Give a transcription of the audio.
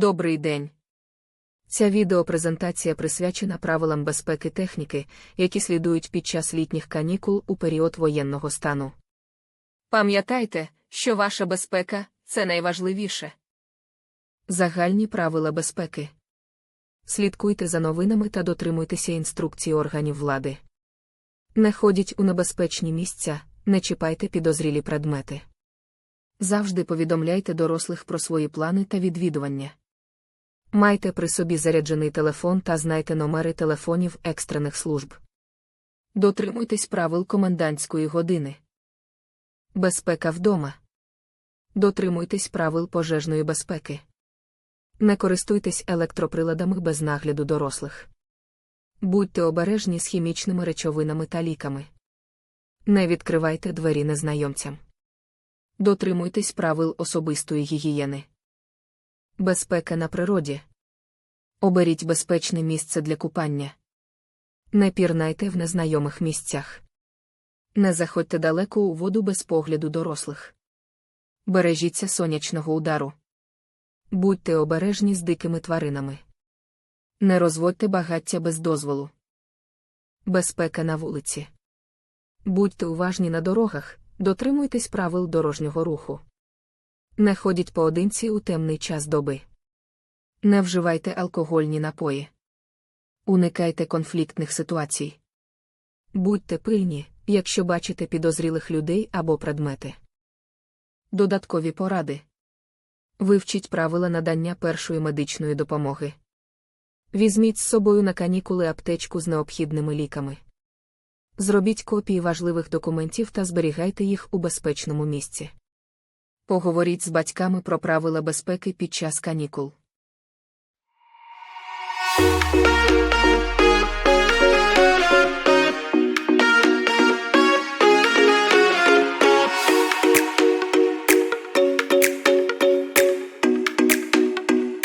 Добрий день. Ця відеопрезентація присвячена правилам безпеки техніки, які слідують під час літніх канікул у період воєнного стану. Пам'ятайте, що ваша безпека це найважливіше. Загальні правила безпеки. Слідкуйте за новинами та дотримуйтеся інструкцій органів влади. Не ходіть у небезпечні місця, не чіпайте підозрілі предмети. Завжди повідомляйте дорослих про свої плани та відвідування. Майте при собі заряджений телефон та знайте номери телефонів екстрених служб. Дотримуйтесь правил комендантської години. Безпека вдома. Дотримуйтесь правил пожежної безпеки. Не користуйтесь електроприладами без нагляду дорослих. Будьте обережні з хімічними речовинами та ліками. Не відкривайте двері незнайомцям. Дотримуйтесь правил особистої гігієни. Безпека на природі. Оберіть безпечне місце для купання. Не пірнайте в незнайомих місцях. Не заходьте далеко у воду без погляду дорослих. Бережіться сонячного удару. Будьте обережні з дикими тваринами. Не розводьте багаття без дозволу. Безпека на вулиці. Будьте уважні на дорогах, дотримуйтесь правил дорожнього руху. Не ходіть поодинці у темний час доби. Не вживайте алкогольні напої. Уникайте конфліктних ситуацій. Будьте пильні, якщо бачите підозрілих людей або предмети. Додаткові поради. Вивчіть правила надання першої медичної допомоги. Візьміть з собою на канікули аптечку з необхідними ліками. Зробіть копії важливих документів та зберігайте їх у безпечному місці. Поговоріть з батьками про правила безпеки під час канікул.